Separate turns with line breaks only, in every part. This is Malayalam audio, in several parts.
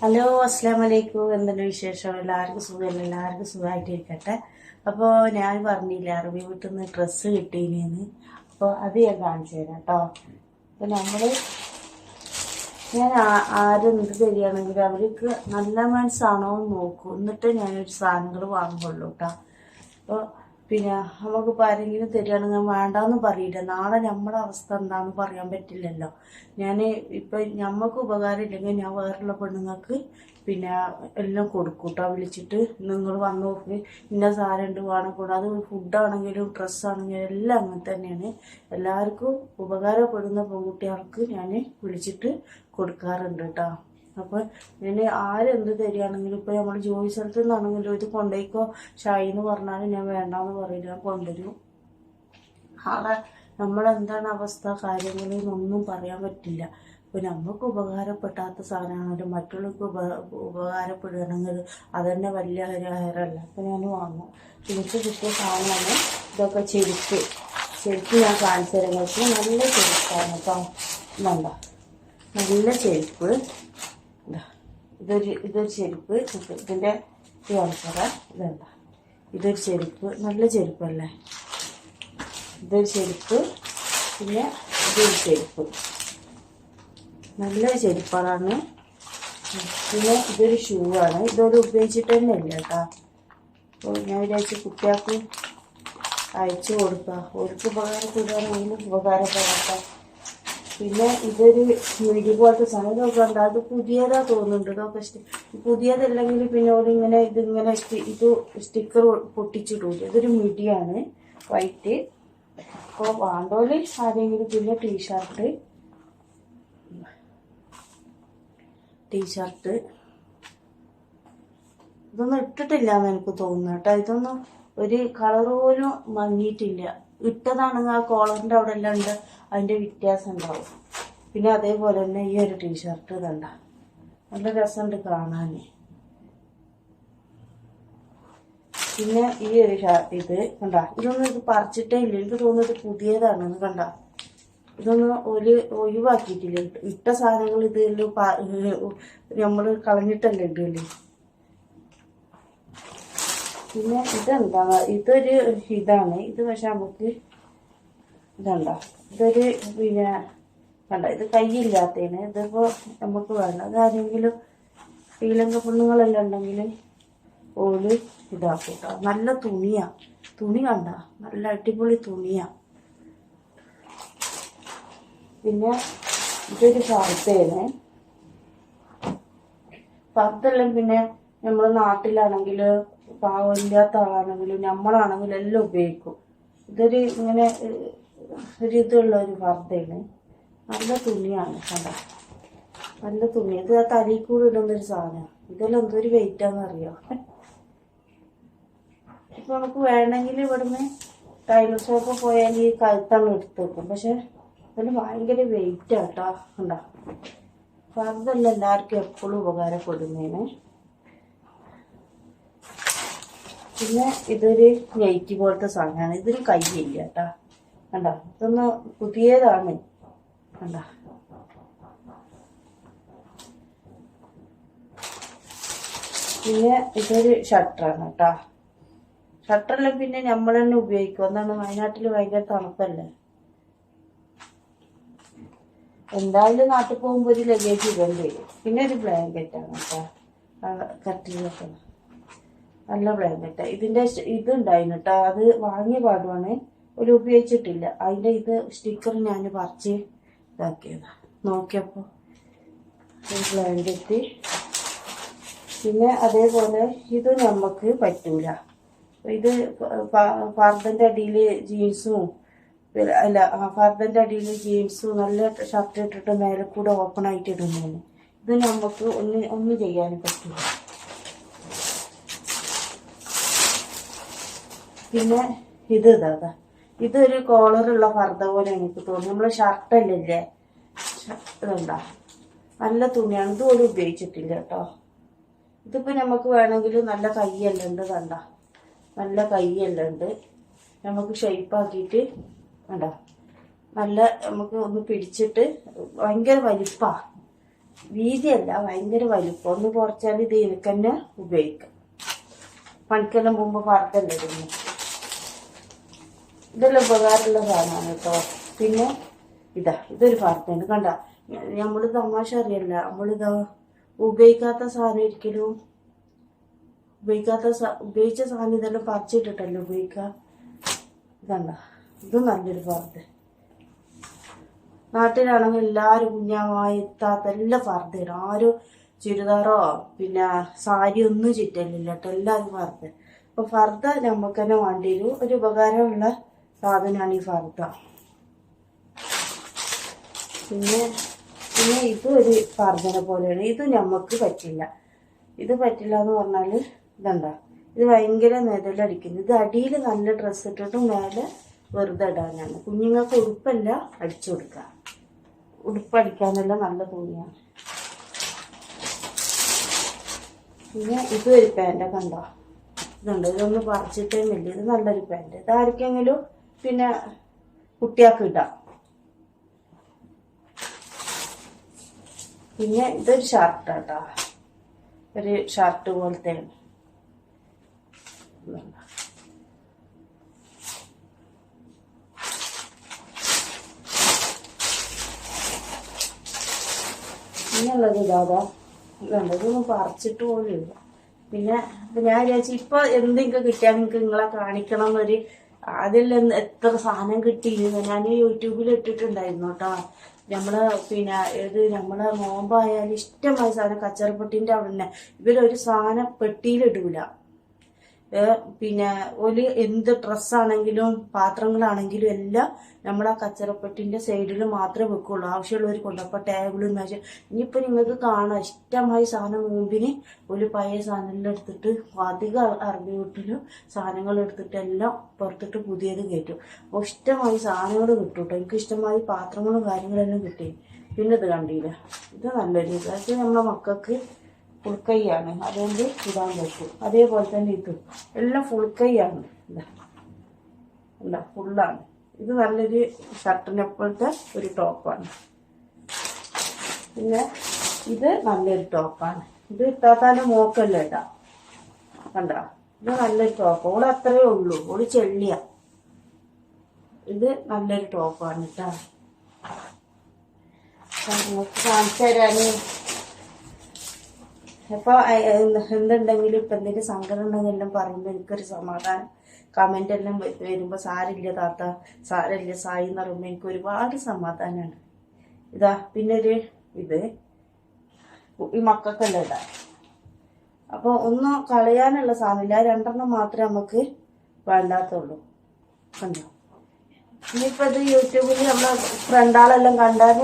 ഹലോ അസ്സാം വലൈക്കും എന്തുണ്ട് വിശേഷം? എല്ലാവർക്കും സുഖമല്ല എല്ലാവർക്കും സുഖമായിട്ടിരിക്കട്ടെ. അപ്പോൾ ഞാൻ പറഞ്ഞില്ല അറബി വീട്ടിൽ നിന്ന് ഡ്രസ്സ് കിട്ടിയില്ലേന്ന്. അപ്പോൾ അത് ഞാൻ കാണിച്ചു തരാം കേട്ടോ അപ്പോൾ നമ്മൾ ഞാൻ ആ- ആരും എന്ത് തരികയാണെങ്കിൽ അവർക്ക് നല്ല മനസ്സാണോ എന്ന് നോക്കൂ. എന്നിട്ട് ഞാനൊരു സാധനങ്ങൾ വാങ്ങുള്ളൂ കേട്ടോ അപ്പോൾ പിന്നെ നമുക്കിപ്പോൾ ആരെങ്കിലും തരികയാണെങ്കിൽ വേണ്ടാന്ന് പറയില്ല. നാളെ നമ്മുടെ അവസ്ഥ എന്താണെന്ന് പറയാൻ പറ്റില്ലല്ലോ. ഞാൻ ഇപ്പം ഞമ്മക്ക് ഉപകാരം ഇല്ലെങ്കിൽ ഞാൻ വേറുള്ള പെണ്ണുങ്ങൾക്ക് പിന്നെ എല്ലാം കൊടുക്കും കേട്ടോ വിളിച്ചിട്ട് നിങ്ങൾ വന്ന് നോക്കി. ഇന്ന സാധനം ഉണ്ട് വേണം. കൂടാതെ ഫുഡാണെങ്കിലും ഡ്രസ്സാണെങ്കിലും എല്ലാം അങ്ങനെ തന്നെയാണ്. എല്ലാവർക്കും ഉപകാരപ്പെടുന്ന പെൺകുട്ടികൾക്ക് ഞാൻ വിളിച്ചിട്ട് കൊടുക്കാറുണ്ട് കേട്ടോ അപ്പോൾ ഞാൻ ആരെന്ത് തരികയാണെങ്കിലും ഇപ്പോൾ നമ്മൾ ജോലി സ്ഥലത്ത് നിന്നാണെങ്കിലും ഇത് കൊണ്ടുപോയിക്കോ ഷായി എന്ന് പറഞ്ഞാലും ഞാൻ വേണ്ടാന്ന് പറയില്ല കൊണ്ടുവരും. ആളെ നമ്മളെന്താണ് അവസ്ഥ കാര്യങ്ങളിൽ ഒന്നും പറയാൻ പറ്റില്ല. ഇപ്പൊ നമുക്ക് ഉപകാരപ്പെടാത്ത സാധനമാണെങ്കിലും മറ്റുള്ളവർക്ക് ഉപ ഉപകാരപ്പെടുകയാണെങ്കിൽ അതന്നെ വലിയ ഹരഹരല്ല അപ്പോൾ ഞാൻ വാങ്ങും. എനിക്ക് കിട്ടിയ സാധനമാണ് ഇതൊക്കെ ചെരുപ്പ്. ചെരുപ്പ് ഞാൻ കാണിച്ചു തരുന്നത് നല്ല ചെരുപ്പാണ് കേട്ടോ. വേണ്ട നല്ല ചെരുപ്പ്. ഇതൊരു ഇതൊരു ചെരുപ്പ് ഇതിന്റെ ഇത് കാണിച്ചറ ഇതണ്ട ഇതൊരു ചെരുപ്പ് നല്ല ചെരുപ്പല്ലേ? ഇതൊരു ചെരുപ്പ് പിന്നെ ഇതൊരു ചെരുപ്പ്. നല്ല ചെരുപ്പാണ്. പിന്നെ ഇതൊരു ഷൂ ആണ്. ഇതൊരു ഉപയോഗിച്ചിട്ട് തന്നെ ഇല്ല കേട്ടോ. ഞാൻ വിചാരിച്ച കുട്ടികൾക്ക് അയച്ചു കൊടുക്കുക അവർക്ക് ഉപകാരപ്പെടുകയാണെങ്കിലും ഉപകാരപ്പെടാത്ത പിന്നെ ഇതൊരു മിടി പോലത്തെ സാധനം. ഇതൊക്കെ ഉണ്ട് അത് പുതിയതാ തോന്നുന്നുണ്ട് ഇതൊക്കെ പുതിയതല്ലെങ്കിൽ പിന്നെ ഓരിങ്ങനെ ഇതിങ്ങനെ ഇത് സ്റ്റിക്കർ പൊട്ടിച്ചിടൂല. ഇതൊരു മിടിയാണ്. വൈറ്റ്. അപ്പോൾ വാണ്ടോൽ ആരെങ്കിലും പിന്നെ ടീഷർട്ട്. ടീഷർട്ട്. ഇതൊന്നും ഇട്ടിട്ടില്ല എന്ന് എനിക്ക് തോന്നുന്നു കേട്ടോ. ഇതൊന്നും ഒരു കളർ പോലും മങ്ങിയിട്ടില്ല. ഇട്ടതാണെങ്കിൽ ആ കോളറിന്റെ അവിടെ എല്ലാം ഉണ്ട്. അതിന്റെ വ്യത്യാസം ഉണ്ടാവും. പിന്നെ അതേപോലെ തന്നെ ഈ ഒരു ടീഷർട്ട് ഇതണ്ട നല്ല രസമുണ്ട് കാണാൻ പിന്നെ ഈ ഒരു ഇത് കണ്ട. ഇതൊന്നും ഇത് പറിച്ചിട്ടേ ഇല്ല. എനിക്ക് തോന്നുന്നത് പുതിയതാണ് എന്ന് കണ്ട. ഇതൊന്നും ഒരു ഒഴിവാക്കിയിട്ടില്ല. ഇട്ട സാധനങ്ങൾ ഇത് നമ്മൾ കളഞ്ഞിട്ടല്ലേ ഇടല്ലേ പിന്നെ ഇതെന്താ ഇതൊരു ഇതാണ്. ഇത് പക്ഷെ നമുക്ക് ഇതുണ്ടോ? ഇതൊരു പിന്നെ വേണ്ട ഇത് കൈയില്ലാത്തതാണ് ഇതിപ്പോ നമുക്ക് വേണ്ട. അത് ആരെങ്കിലും ശ്രീലങ്ക പെണ്ണുങ്ങളെല്ലാം ഉണ്ടെങ്കിൽ ഓൽ ഇതാക്കും നല്ല തുണിയാ. തുണി കണ്ട? നല്ല അടിപൊളി തുണിയാ. പിന്നെ ഇതൊരു ഫർദയാണ് ഫർദ്ദെല്ലാം പിന്നെ നമ്മൾ നാട്ടിലാണെങ്കിൽ പാവമില്ലാത്ത ആളാണെങ്കിലും നമ്മളാണെങ്കിലും എല്ലാം ഉപയോഗിക്കും. ഇതൊരു ഇങ്ങനെ ഒരു ഇതുള്ള ഒരു വാർത്തയാണ്. നല്ല തുണിയാണ് കണ്ട. നല്ല തുണി. ഇത് ആ തലയിൽ കൂടെ ഇടുന്നൊരു സാധനമാണ്. ഇതെല്ലാം എന്തൊരു വെയിറ്റാന്ന് അറിയോ ഇപ്പൊ നമുക്ക് വേണമെങ്കിൽ ഇവിടുന്ന് ടൈലർ ഷോപ്പ് പോയാൽ ഈ കഴുത്താണ് എടുത്ത് വെക്കും. പക്ഷെ അതിന് ഭയങ്കര വെയിറ്റ് ആട്ടോ കണ്ടോ. അപ്പൊ അതല്ല എല്ലാവർക്കും എപ്പോഴും ഉപകാരപ്പെടുന്നതിന് പിന്നെ ഇതൊരു നൈറ്റി പോലത്തെ സാധനമാണ്. ഇതിന് കയ്യില്ല കേട്ടാ. കണ്ട? ഇതൊന്ന് പുതിയതാണ് കണ്ട? പിന്നെ ഇതൊരു ഷട്ടറാണ് കേട്ടാ. ഷട്ടറെല്ലാം പിന്നെ നമ്മൾ തന്നെ ഉപയോഗിക്കും. എന്നാണ് വയനാട്ടിൽ ഭയങ്കര തണുപ്പല്ലേ? എന്തായാലും നാട്ടിൽ പോകുമ്പോൾ ഒരു ലഗേജ് ഇടേണ്ടി വരും. പിന്നെ ഒരു ബ്ലാങ്കറ്റാണ് കേട്ടോ. കട്ടിലൊക്കെ നല്ല ബ്ലാങ്കറ്റ് ഇതിന്റെ ഇതുണ്ടായിരുന്നു കേട്ടോ അത് വാങ്ങിയ പാടുവാണ്. ഒരു ഉപയോഗിച്ചിട്ടില്ല അതിന്റെ ഇത് സ്റ്റിക്കർ ഞാൻ പറിച്ച് ഇതാക്കിയതാണ് നോക്കിയപ്പോ ഒരു ബ്ലാങ്കറ്റ് പിന്നെ അതേപോലെ ഇത് നമുക്ക് പറ്റൂല. ഇത് ഫർദന്റെ അടിയിൽ ജീൻസും അല്ല ഫർദന്റെ അടിയിൽ ജീൻസും നല്ല ഷർട്ട് ഇട്ടിട്ട് മേലെ കൂടെ ഓപ്പൺ ആയിട്ട് ഇടുന്നതാണ്. ഇത് നമുക്ക് ഒന്ന് ഒന്നും ചെയ്യാൻ പറ്റില്ല പിന്നെ ഇത് ഇതാ ഇതാ. ഇതൊരു കോളറുള്ള ഫർദ പോലെ എനിക്ക് തോന്നി നമ്മൾ ഷർട്ടല്ലേ ഇതുണ്ടാ നല്ല തുണിയാണ്. ഇതുപോലും ഉപയോഗിച്ചിട്ടില്ല കേട്ടോ. ഇതിപ്പോ നമുക്ക് വേണമെങ്കിൽ നല്ല കൈയെല്ലാം ഉണ്ട് കണ്ട? നല്ല കൈയെല്ലാം ഉണ്ട്. നമുക്ക് ഷേപ്പ് ആക്കിയിട്ട് കണ്ട? നല്ല നമുക്ക് ഒന്ന് പിടിച്ചിട്ട് ഭയങ്കര വലിപ്പാ. വീതിയല്ല ഭയങ്കര വലിപ്പം. ഒന്ന് കുറച്ചാൽ ഇത് എനിക്ക് തന്നെ ഉപയോഗിക്കാം. പണിക്കെല്ലാം പോകുമ്പോൾ ഇടുന്നു? ഇതെല്ലാം ഉപകാരമുള്ള സാധനമാണ് കേട്ടോ. പിന്നെ ഇതാ ഇതൊരു ഫർദയാണ് കണ്ട നമ്മൾ തമാശ അറിയല്ല. നമ്മളിതാ ഉപയോഗിക്കാത്ത സാധനം ഒരിക്കലും ഉപയോഗിക്കാത്ത ഉപയോഗിച്ച സാധനം ഇതെല്ലാം പറിച്ചിട്ടിട്ടല്ലോ ഉപയോഗിക്കുക ഇതണ്ട ഇതും നല്ലൊരു പാർട്ടി നാട്ടിലാണെങ്കിൽ എല്ലാവരും കുഞ്ഞാമായി എത്താത്ത എല്ലാം ഫർദയാണ് ആരും ചുരിദാറോ പിന്നെ സാരി ഒന്നും ചുറ്റലില്ല കേട്ടോ. എല്ലാവരും ഫർദ അപ്പൊ ഫർദ നമുക്ക് തന്നെ വേണ്ടി വരും ഒരു ഉപകാരമുള്ള സാധനമാണ് ഈ ഫർദ പിന്നെ പിന്നെ ഇത് ഒരു ഫർദനെ പോലെയാണ്. ഇത് നമുക്ക് പറ്റില്ല. ഇത് പറ്റില്ല എന്ന് പറഞ്ഞാൽ ഇതെന്താ? ഇത് ഭയങ്കര നെതലടിക്കുന്നു ഇത് അടിയിൽ നല്ല ഡ്രസ്സ് ഇട്ടിട്ട് മേലെ വെറുതെ ഇടാനാണ്. കുഞ്ഞുങ്ങൾക്ക് ഉടുപ്പല്ല അടിച്ചു കൊടുക്കുക. ഉടുപ്പടിക്കാനല്ല നല്ല തുണിയാണ് പിന്നെ ഇത് ഒരു പാന്റ് കണ്ടോ? ഇതുണ്ട്. ഇതൊന്ന് പറിച്ചിട്ടേ ഇല്ല ഇത് നല്ലൊരു പാന്റ് ഇത് ആർക്കെങ്കിലും പിന്നെ കുട്ടികൾക്ക് ഇടാം. പിന്നെ ഇതൊരു ഷർട്ട് കേട്ടോ ഒരു ഷർട്ട് പോലത്തെ. ഇങ്ങനെയുള്ളത് ഇതാതാ ഇതുണ്ട് ഇതൊന്നും പറിച്ചിട്ട് പോലും ഇല്ല. പിന്നെ ഞാൻ വിചാരിച്ചു ഇപ്പൊ എന്തെങ്കിലും കിട്ടിയാൽ നിങ്ങൾക്ക് നിങ്ങളെ കാണിക്കണം എന്നൊരു അതിലെന്ന് എത്ര സാധനം കിട്ടിയിരുന്നു ഞാൻ യൂട്യൂബിൽ ഇട്ടിട്ടുണ്ടായിരുന്നു കേട്ടോ. നമ്മൾ പിന്നെ ഇത് നമ്മളെ നോമ്പായാലും ഇഷ്ടമായ സാധനം കച്ചറപ്പെട്ടിന്റെ അവിടെ തന്നെ ഇവരൊരു സാധനം പെട്ടിയിലിടൂല. പിന്നെ ഒരു എന്ത് ഡ്രസ്സാണെങ്കിലും പാത്രങ്ങളാണെങ്കിലും എല്ലാം നമ്മൾ ആ കച്ചറപ്പെട്ടിന്റെ സൈഡിൽ മാത്രമേ വെക്കുള്ളൂ. ആവശ്യമുള്ളവർ കൊണ്ടപ്പോൾ ടേബിളും മേശ ഇനിയിപ്പോൾ നിങ്ങൾക്ക് കാണാം. ഇഷ്ടമായി സാധനം മുമ്പിന് ഒരു പഴയ സാധനമെല്ലാം എടുത്തിട്ട് അധികം അറബി വീട്ടിലും സാധനങ്ങൾ എടുത്തിട്ട് എല്ലാം പുറത്തിട്ട് പുതിയത് കയറ്റും. അപ്പോൾ ഇഷ്ടമായി സാധനങ്ങൾ കിട്ടും കേട്ടോ എനിക്ക് ഇഷ്ടമായി പാത്രങ്ങളും കാര്യങ്ങളെല്ലാം കിട്ടി. പിന്നെ ഇത് കണ്ടില്ല? ഇത് നല്ലൊരു ഇത് നമ്മുടെ മക്കൾക്ക് ഫുൾ കൈയാണ് അതുകൊണ്ട് ഇടാൻ പറ്റും. അതേപോലെ തന്നെ ഇത് എല്ലാം ഫുൾക്കൈയാണ് ഇല്ല ഫുള്ളാണ് ഇത്. നല്ലൊരു ഷർട്ടിനെ പോലത്തെ ഒരു ടോപ്പാണ് പിന്നെ ഇത് നല്ലൊരു ടോപ്പാണ് ഇത് ഇട്ടാത്താന്റെ മോക്കല്ല ഇട്ടാ കണ്ട? ഇത് നല്ലൊരു ടോപ്പ് ഓൾ അത്രേ ഉള്ളൂ. ഓൾ ചെള്ളിയ ഇത് നല്ലൊരു ടോപ്പാണ് കേട്ടോ. കാണിച്ചു തരാന് അപ്പൊ എന്തുണ്ടെങ്കിലും ഇപ്പൊ എന്തെങ്കിലും സങ്കടം ഉണ്ടെങ്കിൽ എല്ലാം പറയുമ്പോൾ എനിക്കൊരു സമാധാനം. കമന്റ് എല്ലാം വരുമ്പോ സാരില്ല താത്ത സാരില്ല സായി എന്ന് പറയുമ്പോൾ എനിക്ക് ഒരുപാട് സമാധാനമാണ് ഇതാ പിന്നെ ഒരു ഇത്. ഈ മക്കൾക്കല്ല ഇതാ. അപ്പൊ ഒന്ന് കളയാനുള്ള സാധനമില്ല. രണ്ടെണ്ണം മാത്രമേ നമുക്ക് വേണ്ടാത്തുള്ളൂ. കണ്ടോ? ഇനിയിപ്പോ ഇത് യൂട്യൂബിൽ നമ്മളെ ഫ്രണ്ടാളെല്ലാം കണ്ടാൽ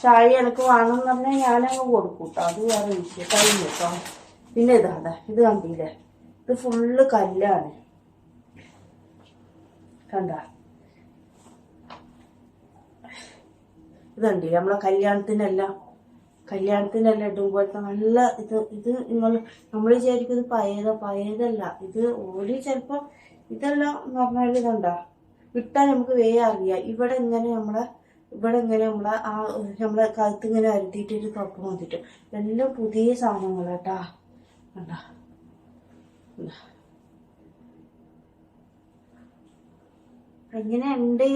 ഷായി എനിക്ക് വേണമെന്ന് പറഞ്ഞാൽ ഞാനങ്ങ് കൊടുക്കും കേട്ടോ അത് വേറെ വിഷയം കഴിഞ്ഞു കേട്ടോ പിന്നെ ഇതാ അതാ ഇത് കണ്ടില്ലേ? ഇത് ഫുള്ള് കല്ലാണ്. കണ്ട? ഇത് കണ്ടില്ലേ? നമ്മളെ കല്യാണത്തിനെല്ലാം കല്യാണത്തിനെല്ലാം ഇടുമ്പോഴത്തെ നല്ല ഇത് ഇത് നിങ്ങൾ നമ്മൾ വിചാരിക്കും ഇത് പഴയതോ പഴയതല്ല. ഇത് ഓടി ചിലപ്പോൾ ഇതെല്ലാം എന്ന് പറഞ്ഞാൽ ഇതുണ്ടോ? വിട്ടാൽ നമുക്ക് വേഗം അറിയാം. ഇവിടെ ഇങ്ങനെ നമ്മളെ ഇവിടെ ഇങ്ങനെ നമ്മളെ ആ നമ്മളെ കഴുത്ത് ഇങ്ങനെ അരുതിയിട്ടൊരു കപ്പ് വന്നിട്ട്. എല്ലാം പുതിയ സാധനങ്ങളാട്ടാ. കണ്ടാ. എങ്ങനെയുണ്ട്?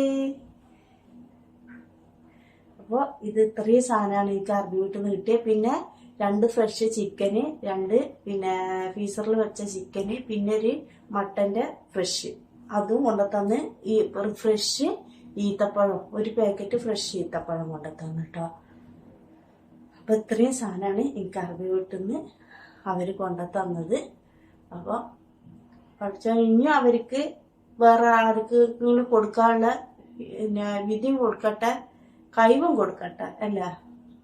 അപ്പോൾ ഇത് ഇത്രയും സാധനമാണ് എനിക്ക് അറബി വീട്ടിൽ നിന്ന് കിട്ടിയത്. പിന്നെ രണ്ട് ഫ്രഷ് ചിക്കന് രണ്ട് പിന്നെ ഫീസറിൽ വെച്ച ചിക്കന് പിന്നെ ഒരു മട്ടന്റെ ഫ്രഷ് അതും കൊണ്ടുതന്ന് ഈ ഫ്രഷ് ഈത്തപ്പഴം ഒരു പാക്കറ്റ് ഫ്രഷ് ഈത്തപ്പഴം കൊണ്ടുതന്നു കേട്ടോ. അപ്പൊ ഇത്രയും സാധനമാണ് എനിക്ക് അറബി വീട്ടിൽ നിന്ന് അവർ കൊണ്ടുതന്നത് അപ്പോൾ പഠിച്ച കഴിഞ്ഞു അവർക്ക് വേറെ ആർക്ക് കൊടുക്കാനുള്ള പിന്നെ വിധിയും കൊടുക്കട്ടെ കഴിവും കൊടുക്കട്ടെ അല്ല?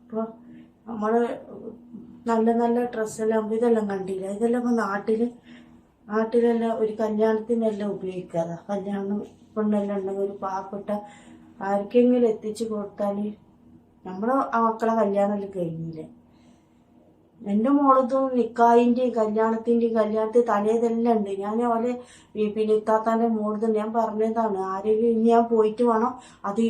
അപ്പോൾ നമ്മൾ നല്ല നല്ല ഡ്രസ്സെല്ലാം ഇതെല്ലാം കണ്ടില്ല? ഇതെല്ലാം നാട്ടിൽ നാട്ടിലെല്ലാം ഒരു കല്യാണത്തിനെല്ലാം ഉപയോഗിക്കാതെ കല്യാണം പെണ്ണെല്ലാം ഉണ്ടെങ്കിൽ ഒരു പാവപ്പെട്ട ആർക്കെങ്കിലും എത്തിച്ചു കൊടുത്താൽ നമ്മൾ ആ മക്കളെ കല്യാണമെല്ലാം കഴിഞ്ഞില്ലേ? എന്റെ മോളതും നിക്കായിന്റെയും കല്യാണത്തിന്റെയും കല്യാണത്തിൽ തലേതെല്ലാം ഉണ്ട്. ഞാൻ ഈ പിന്നെ ഇത്താത്താന്റെ മോളത് ഞാൻ പറഞ്ഞതാണ് ആരെങ്കിലും ഇനി ഞാൻ പോയിട്ട് വേണം? അത്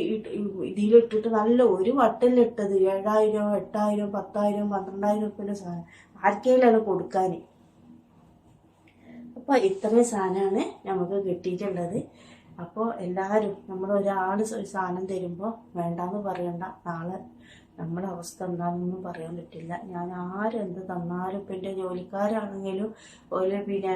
ഇതിലിട്ടിട്ട് നല്ല ഒരു വട്ടലിട്ടത് ഏഴായിരം എട്ടായിരം പത്തായിരം പന്ത്രണ്ടായിരം ഉറുപ്പിന്റെ സാധനം. ആർക്കെങ്കിലാണ് കൊടുക്കാൻ അപ്പോൾ ഇത്രയും സാധനമാണ് നമുക്ക് കിട്ടിയിട്ടുള്ളത്. അപ്പോൾ എല്ലാവരും നമ്മൾ ഒരാൾ സാധനം തരുമ്പോൾ വേണ്ടാന്ന് പറയണ്ട. നാളെ നമ്മുടെ അവസ്ഥ എന്താണെന്നൊന്നും പറയാൻ പറ്റില്ല. ഞാൻ ആരെന്ത് തന്നാലും ഇപ്പം എന്റെ ജോലിക്കാരാണെങ്കിലും ഒരു പിന്നെ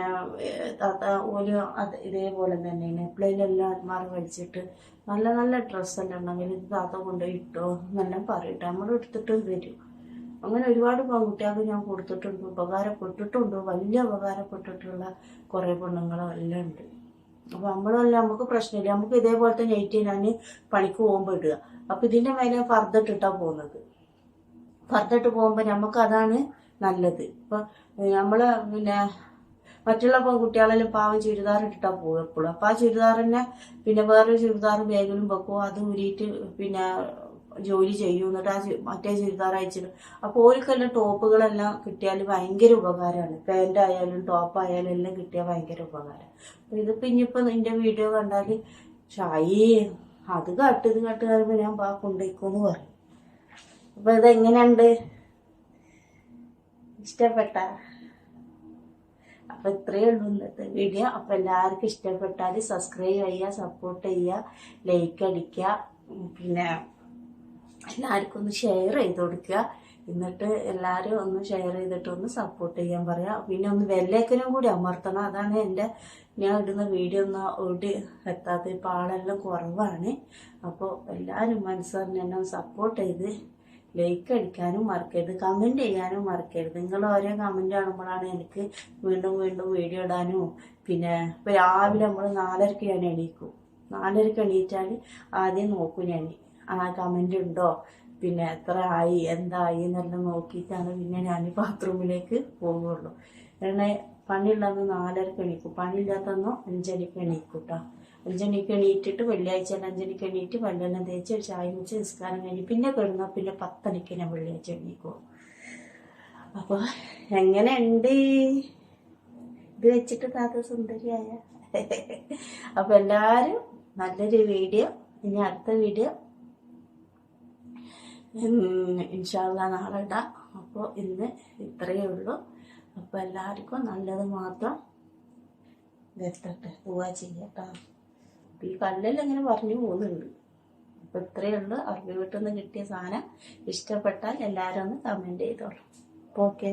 താത്ത ഒരു അത് ഇതേപോലെ തന്നെയാണ്. എപ്പോഴെല്ലാം അന്മാർ വലിച്ചിട്ട് നല്ല നല്ല ഡ്രസ്സെല്ലാം ഉണ്ടെങ്കിൽ ഇത് താത്ത കൊണ്ടുപോയി ഇട്ടോ എന്നെല്ലാം പറയട്ടെ. നമ്മൾ എടുത്തിട്ട് തരും. അങ്ങനെ ഒരുപാട് പെൺകുട്ടികൾക്ക് ഞാൻ കൊടുത്തിട്ടുണ്ട്. ഉപകാരപ്പെട്ടിട്ടുണ്ട്. വലിയ ഉപകാരപ്പെട്ടിട്ടുള്ള കുറേ പെണ്ണുങ്ങളും എല്ലാം ഉണ്ട്. അപ്പൊ നമ്മളല്ല നമുക്ക് പ്രശ്നമില്ല. നമുക്ക് ഇതേപോലത്തെ നെയ്റ്റ് ഞാൻ പണിക്ക് പോകുമ്പോൾ ഇടുക അപ്പൊ ഇതിന്റെ മേലെ ഫർദ്ദിട്ടിട്ടാ പോകുന്നത്. ഫർദ്ദിട്ട് പോകുമ്പോൾ നമുക്ക് അതാണ് നല്ലത്. ഇപ്പൊ നമ്മൾ പിന്നെ മറ്റുള്ള കുട്ടികളെല്ലാം പാവം ചുരിദാർ ഇട്ടിട്ടാ പോകും എപ്പോഴും. അപ്പൊ ആ ചുരിദാറിനെ തന്നെ പിന്നെ വേറൊരു ചുരിദാർ ബാഗിലും വെക്കും അത് ഊരിയിട്ട് പിന്നെ ജോലി ചെയ്യൂ എന്നിട്ട് ആ മറ്റേ ചുരിദാർ അയച്ചിടും. അപ്പോൾ ഓർക്കെല്ലാം ടോപ്പുകളെല്ലാം കിട്ടിയാൽ ഭയങ്കര ഉപകാരമാണ് പാന്റ് ആയാലും ടോപ്പ് ആയാലും എല്ലാം കിട്ടിയാൽ ഭയങ്കര ഉപകാരം. അപ്പൊ ഇതിപ്പോ ഇനിയിപ്പോ നിന്റെ വീഡിയോ കണ്ടാൽ ഷായി അത് കാട്ട് ഇത് കാട്ട് പറയുമ്പോ ഞാൻ പാ കൊണ്ടുപോയിക്കോന്ന് പറയും. അപ്പൊ ഇതെങ്ങനെയുണ്ട്? ഇഷ്ടപ്പെട്ട? അപ്പൊ ഇത്രയേ ഉള്ളൂ ഇന്നത്തെ വീഡിയോ അപ്പൊ എല്ലാവർക്കും ഇഷ്ടപ്പെട്ടാൽ സബ്സ്ക്രൈബ് ചെയ്യുക സപ്പോർട്ട് ചെയ്യുക ലൈക്ക് അടിക്കുക. പിന്നെ എല്ലാവർക്കും ഒന്ന് ഷെയർ ചെയ്ത് കൊടുക്കുക. എന്നിട്ട് എല്ലാവരും ഒന്ന് ഷെയർ ചെയ്തിട്ട് ഒന്ന് സപ്പോർട്ട് ചെയ്യാൻ പറയാം. പിന്നെ ഒന്ന് വെല്ലേക്കനും കൂടി അമർത്തണം. അതാണ് എന്റെ ഞാൻ ഇടുന്ന വീഡിയോ ഒന്ന് ഓടി എത്താത്ത ഇപ്പം ആളെല്ലാം കുറവാണ്. അപ്പോൾ എല്ലാവരും മനസ്സറിഞ്ഞ് എന്നെ സപ്പോർട്ട് ചെയ്ത് ലൈക്ക് അടിക്കാനും മറക്കരുത്. കമന്റ് ചെയ്യാനും മറക്കരുത്. നിങ്ങൾ ഓരോ കമന്റ് കാണുമ്പോഴാണ് എനിക്ക് വീണ്ടും വീണ്ടും വീഡിയോ ഇടാനും. പിന്നെ രാവിലെ നമ്മൾ നാലരക്ക് ഞാൻ എണീക്കും. നാലരക്ക് എണീറ്റാൽ ആദ്യം നോക്കും ഞാൻ കമന്റ് ഉണ്ടോ? പിന്നെ എത്ര ആയി എന്തായി എന്നെല്ലാം നോക്കിയിട്ടാണ് പിന്നെ ഞാൻ ബാത്റൂമിലേക്ക് പോവുള്ളൂ എന്നെ പണിയുള്ളന്ന് നാലരക്ക് എണീക്കും. പണിയില്ലാത്തന്നോ അഞ്ചരക്ക് എണീക്കും കേട്ടോ അഞ്ചണിക്ക് എണീറ്റിട്ട് വെള്ളിയാഴ്ച അഞ്ചണിക്ക് എണീറ്റ് പല്ലെല്ലാം തേച്ച് ചായ വെച്ച് നിസ്കാരം കഴിഞ്ഞ് പിന്നെ കിടന്നാൽ പിന്നെ പത്തണിക്ക് ഞാൻ വെള്ളിയാഴ്ച എണീക്കും. അപ്പോൾ എങ്ങനെയുണ്ട്? ഇത് വെച്ചിട്ട് താത്ത സുന്ദരിയായ? അപ്പൊ എല്ലാരും നല്ലൊരു വീഡിയോ. ഇനി അടുത്ത വീഡിയോ ഇൻഷാല്ല നാളെ ഇടാം. അപ്പോൾ ഇന്ന് ഇത്രയേ ഉള്ളൂ. അപ്പോൾ എല്ലാവർക്കും നല്ലത് മാത്രം വരുത്തട്ടെ പോവാ ചെയ്യട്ടോ അപ്പോൾ ഈ കല്ലിൽ ഇങ്ങനെ പറഞ്ഞു പോകുന്നുണ്ട്. അപ്പോൾ ഇത്രയേ ഉള്ളൂ. അവർക്ക് വീട്ടിൽ നിന്ന് കിട്ടിയ സാധനം ഇഷ്ടപ്പെട്ടാൽ എല്ലാവരും ഒന്ന് കമന്റ് ചെയ്തോളൂ. അപ്പോൾ ഓക്കെ.